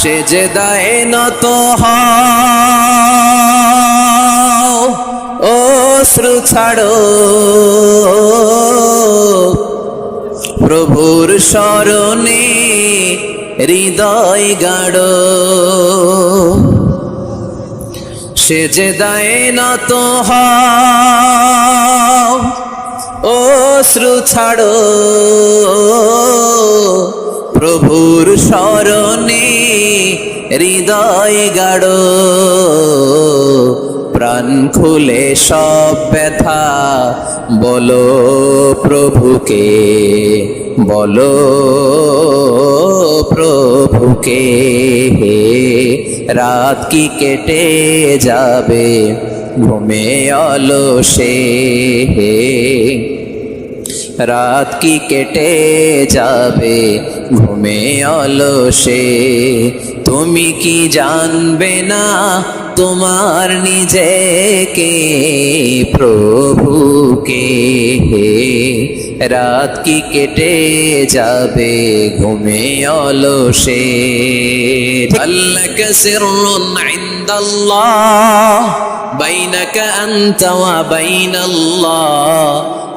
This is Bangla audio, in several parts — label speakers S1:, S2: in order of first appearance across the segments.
S1: সে যে দায়ে নত ও শ্রু ছাড়ো। প্রভুর স্মরণে হৃদয় গাড় সে যে দায়ে নত ও শ্রু ছাড়ো। হৃদয় গাড় প্রাণ খুলে সব ব্যথা। বলো প্রভুকে বলো প্রভুকে, হে রাত কি কেটে যাবে? ঘুমে অলসে রাত কি কেটে যাবে? ঘুমে অলসে তুমি কি জানবে না তোমার নিজেকে? প্রভুকে হে? রাত কি কেটে যাবে ঘুমে অলসে আল্লাহ সিরুন আল্লাহ বাইনাকা আনতা বাইন আল্লাহ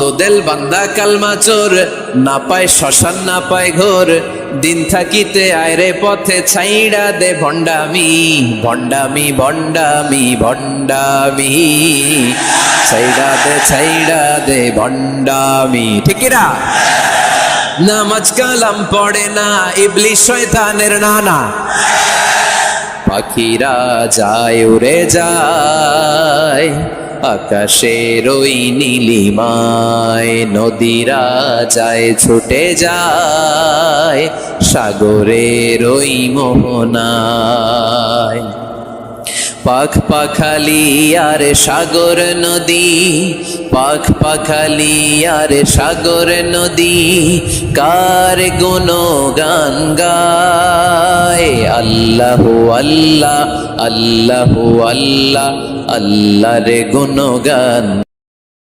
S1: তোদেল বান্দা কালমা চোর, না পায় শ্মশান, না পায় ঘোর। দিন থাকিতে আয়রে পথে ছাইড়া দে ভণ্ডামি ভণ্ডামি ভণ্ডামি ভণ্ডামি। ছাইড়া দে ছাইড়া দে ভণ্ডামি। ঠিকিরা নামাজ কালাম পড়ে না ইবলি শয়তানের নানা। পাখিরা যায় উড়ে যায়। আকাশের ওই নীলিমায় নদীরা যায় ছুটে যায়। সাগরের ওই মোহনায় পাখ পাখালি আর সাগর নদী পাখ পাখালি আর সাগর নদী, কার গুণ গান গায়? আল্লাহ আল্লাহ আল্লাহ আল্লাহ, আল্লাহর গুণ গান